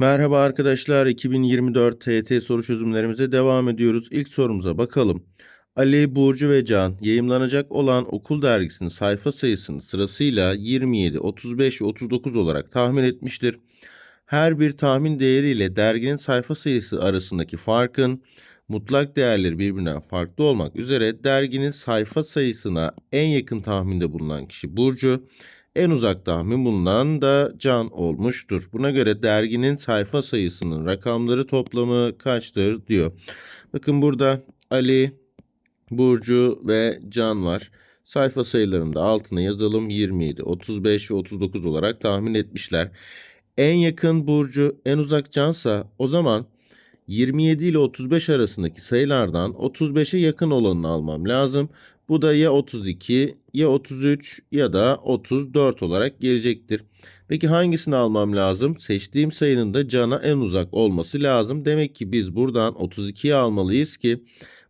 Merhaba arkadaşlar, 2024 TYT soru çözümlerimize devam ediyoruz. İlk sorumuza bakalım. Ali, Burcu ve Can yayımlanacak olan okul dergisinin sayfa sayısını sırasıyla 27, 35 ve 39 olarak tahmin etmiştir. Her bir tahmin değeriyle derginin sayfa sayısı arasındaki farkın mutlak değerleri birbirinden farklı olmak üzere derginin sayfa sayısına en yakın tahminde bulunan kişi Burcu, en uzak tahmin bulunan da Can olmuştur. Buna göre derginin sayfa sayısının rakamları toplamı kaçtır diyor. Bakın burada Ali, Burcu ve Can var. Sayfa sayılarını da altına yazalım. 27, 35 ve 39 olarak tahmin etmişler. En yakın Burcu, en uzak Cansa o zaman 27 ile 35 arasındaki sayılardan 35'e yakın olanını almam lazım. Bu da ya 32 ya 33 ya da 34 olarak gelecektir. Peki hangisini almam lazım? Seçtiğim sayının da cana en uzak olması lazım. Demek ki biz buradan 32'yi almalıyız ki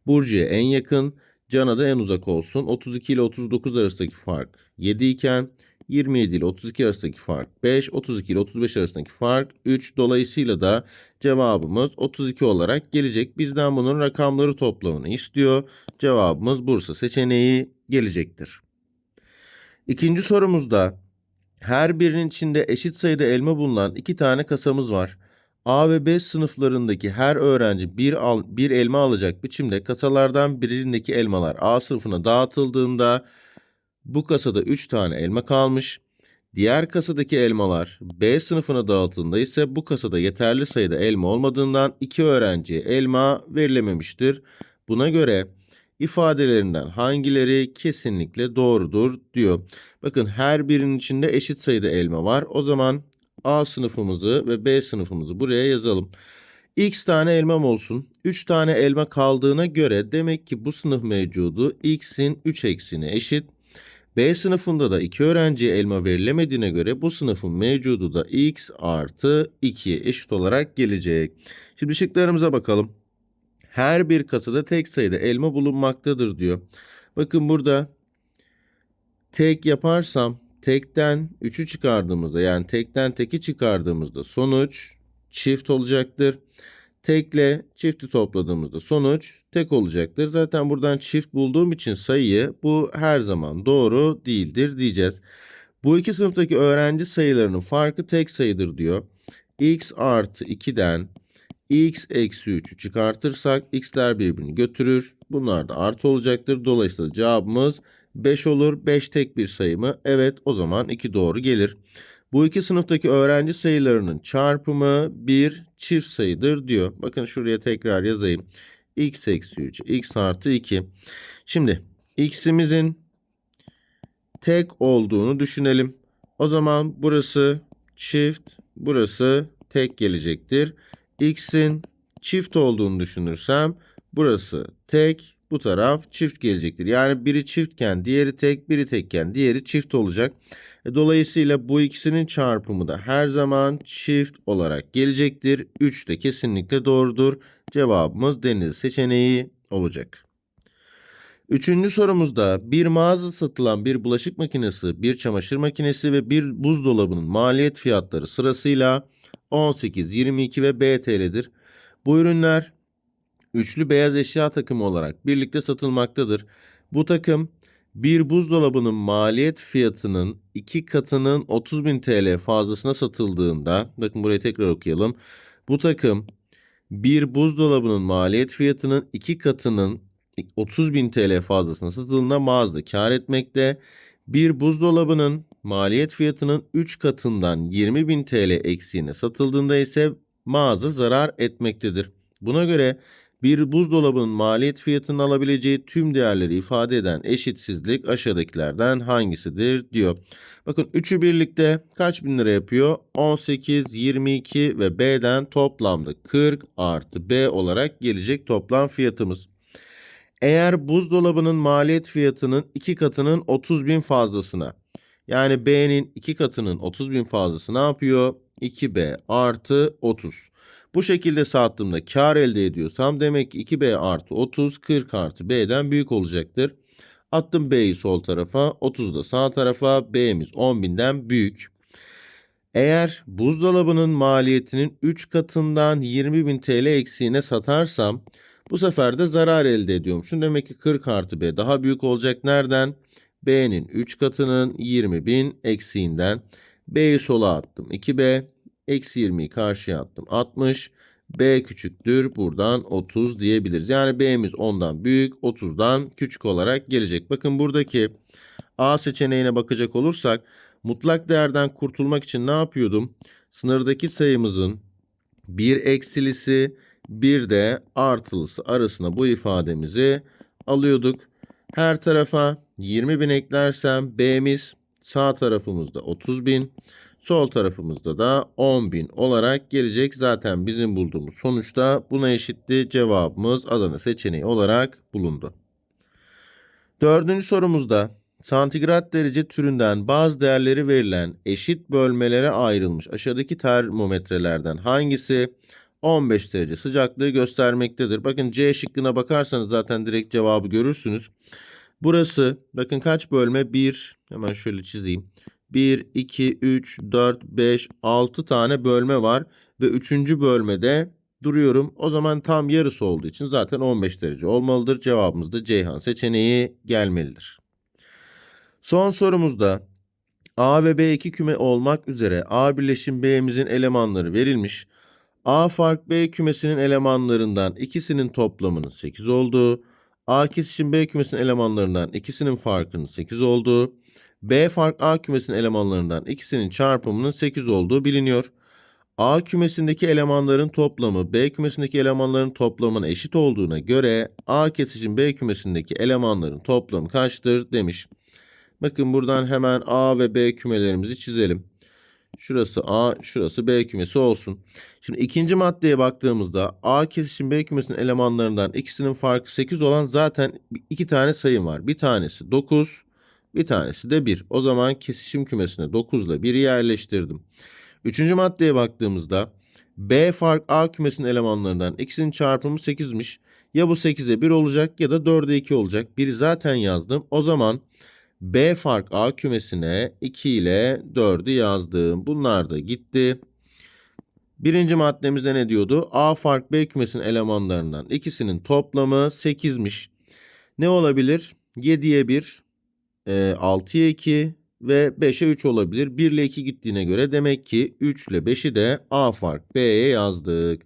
Burcu'ya en yakın, cana da en uzak olsun. 32 ile 39 arasındaki fark 7 iken 27 ile 32 arasındaki fark 5, 32 ile 35 arasındaki fark 3. Dolayısıyla da cevabımız 32 olarak gelecek. Bizden bunun rakamları toplamını istiyor. Cevabımız Bursa seçeneği gelecektir. İkinci sorumuzda her birinin içinde eşit sayıda elma bulunan iki tane kasamız var. A ve B sınıflarındaki her öğrenci bir, al, bir elma alacak biçimde kasalardan birindeki elmalar A sınıfına dağıtıldığında bu kasada 3 tane elma kalmış. Diğer kasadaki elmalar B sınıfına dağıtıldığında ise bu kasada yeterli sayıda elma olmadığından iki öğrenciye elma verilememiştir. Buna göre ifadelerinden hangileri kesinlikle doğrudur diyor. Bakın her birinin içinde eşit sayıda elma var. O zaman A sınıfımızı ve B sınıfımızı buraya yazalım. X tane elmam olsun. 3 tane elma kaldığına göre demek ki bu sınıf mevcudu X'in 3 eksine eşit. B sınıfında da 2 öğrenciye elma verilemediğine göre bu sınıfın mevcudu da X artı 2'ye eşit olarak gelecek. Şimdi şıklarımıza bakalım. Her bir kasada tek sayıda elma bulunmaktadır diyor. Bakın burada tek yaparsam tekten 3'ü çıkardığımızda yani tekten teki çıkardığımızda sonuç çift olacaktır. Tekle çifti topladığımızda sonuç tek olacaktır. Zaten buradan çift bulduğum için sayıyı bu her zaman doğru değildir diyeceğiz. Bu iki sınıftaki öğrenci sayılarının farkı tek sayıdır diyor. x artı 2'den x eksi 3'ü çıkartırsak x'ler birbirini götürür. Bunlar da artı olacaktır. Dolayısıyla cevabımız 5 olur. 5 tek bir sayı mı? Evet o zaman 2 doğru gelir. Bu iki sınıftaki öğrenci sayılarının çarpımı bir çift sayıdır diyor. Bakın şuraya tekrar yazayım. x eksi 3, x artı 2. Şimdi x'imizin tek olduğunu düşünelim. O zaman burası çift, burası tek gelecektir. x'in çift olduğunu düşünürsem burası tek, bu taraf çift gelecektir. Yani biri çiftken diğeri tek, biri tekken diğeri çift olacak. E, dolayısıyla bu ikisinin çarpımı da her zaman çift olarak gelecektir. 3 de kesinlikle doğrudur. Cevabımız deniz seçeneği olacak. Üçüncü sorumuzda bir mağaza satılan bir bulaşık makinesi, bir çamaşır makinesi ve bir buzdolabının maliyet fiyatları sırasıyla 18, 22 ve B TL'dir. Bu ürünler üçlü beyaz eşya takımı olarak birlikte satılmaktadır. Bu takım bir buzdolabının maliyet fiyatının iki katının 30.000 TL fazlasına satıldığında, bakın burayı tekrar okuyalım. Bu takım bir buzdolabının maliyet fiyatının iki katının 30.000 TL fazlasına satıldığında mağazada kar etmekte. Bir buzdolabının maliyet fiyatının 3 katından 20.000 TL eksiğine satıldığında ise mağaza zarar etmektedir. Buna göre bir buzdolabının maliyet fiyatının alabileceği tüm değerleri ifade eden eşitsizlik aşağıdakilerden hangisidir diyor. Bakın üçü birlikte kaç bin lira yapıyor? 18, 22 ve B'den toplamda 40 artı B olarak gelecek toplam fiyatımız. Eğer buzdolabının maliyet fiyatının iki katının 30 bin fazlasına yani B'nin iki katının 30 bin fazlası ne yapıyor? 2B artı 30. Bu şekilde sattığımda kar elde ediyorsam demek ki 2B artı 30 40 artı B'den büyük olacaktır. Attım B'yi sol tarafa 30 da sağ tarafa B'miz 10.000'den büyük. Eğer buzdolabının maliyetinin 3 katından 20.000 TL eksiğine satarsam bu sefer de zarar elde ediyormuşum. Demek ki 40 artı B daha büyük olacak. Nereden? B'nin 3 katının 20.000 eksiğinden. B'yi sola attım. 2B. Eksi 20'yi karşıya attım. 60. B küçüktür. Buradan 30 diyebiliriz. Yani B'miz 10'dan büyük, 30'dan küçük olarak gelecek. Bakın buradaki A seçeneğine bakacak olursak mutlak değerden kurtulmak için ne yapıyordum? Sınırdaki sayımızın bir eksilisi bir de artılısı arasına bu ifademizi alıyorduk. Her tarafa 20 bin eklersem B'miz sağ tarafımızda 30 bin, sol tarafımızda da 10 bin olarak gelecek. Zaten bizim bulduğumuz sonuçta buna eşitti. Cevabımız Adana seçeneği olarak bulundu. Dördüncü sorumuzda santigrat derece türünden bazı değerleri verilen eşit bölmelere ayrılmış aşağıdaki termometrelerden hangisi 15 derece sıcaklığı göstermektedir? Bakın C şıkkına bakarsanız zaten direkt cevabı görürsünüz. Burası bakın kaç bölme? 1 hemen şöyle çizeyim. 1, 2, 3, 4, 5, 6 tane bölme var ve 3. bölmede duruyorum. O zaman tam yarısı olduğu için zaten 15 derece olmalıdır. Cevabımız da Ceyhan seçeneği gelmelidir. Son sorumuzda A ve B iki küme olmak üzere A birleşim B'mizin elemanları verilmiş. A fark B kümesinin elemanlarından ikisinin toplamının 8 olduğu, A kesişim B kümesinin elemanlarından ikisinin farkının 8 olduğu, B fark A kümesinin elemanlarından ikisinin çarpımının 8 olduğu biliniyor. A kümesindeki elemanların toplamı B kümesindeki elemanların toplamına eşit olduğuna göre A kesişim B kümesindeki elemanların toplamı kaçtır demiş. Bakın buradan hemen A ve B kümelerimizi çizelim. Şurası A, şurası B kümesi olsun. Şimdi ikinci maddeye baktığımızda A kesişim B kümesinin elemanlarından ikisinin farkı 8 olan zaten iki tane sayım var. Bir tanesi 9, bir tanesi de 1. O zaman kesişim kümesine 9 ile 1'i yerleştirdim. Üçüncü maddeye baktığımızda B fark A kümesinin elemanlarından ikisinin çarpımı 8'miş. Ya bu 8'e 1 olacak ya da 4'e 2 olacak. 1'i zaten yazdım. O zaman B fark A kümesine 2 ile 4'ü yazdım. Bunlar da gitti. Birinci maddemizde ne diyordu? A fark B kümesinin elemanlarından ikisinin toplamı 8'miş. Ne olabilir? 7'ye 1, e, 6'ya 2 ve 5'e 3 olabilir. 1 ile 2 gittiğine göre demek ki 3 ile 5'i de A fark B'ye yazdık.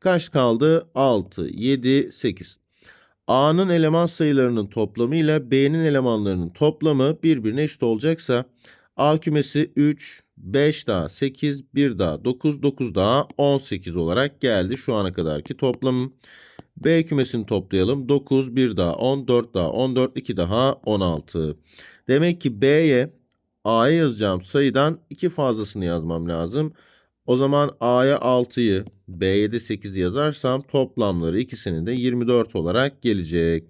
Kaç kaldı? 6, 7, 8. A'nın eleman sayılarının toplamı ile B'nin elemanlarının toplamı birbirine eşit olacaksa A kümesi 3, 5 daha 8, 1 daha 9, 9 daha 18 olarak geldi şu ana kadarki toplamım. B kümesini toplayalım. 9, 1 daha 10, 4 daha 14, 2 daha 16. Demek ki B'ye A'ya yazacağım sayıdan 2 fazlasını yazmam lazım. O zaman A'ya 6'yı, B'ye de 8'i yazarsam toplamları ikisinin de 24 olarak gelecek.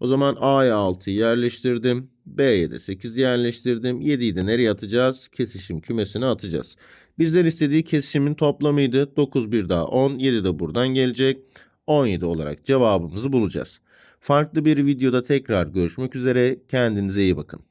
O zaman A'ya 6'yı yerleştirdim. B'ye de 8 yerleştirdim. 7'yi de nereye atacağız? Kesişim kümesine atacağız. Bizler istediği kesişimin toplamıydı. 9 bir daha 10. 7 de buradan gelecek. 17 olarak cevabımızı bulacağız. Farklı bir videoda tekrar görüşmek üzere. Kendinize iyi bakın.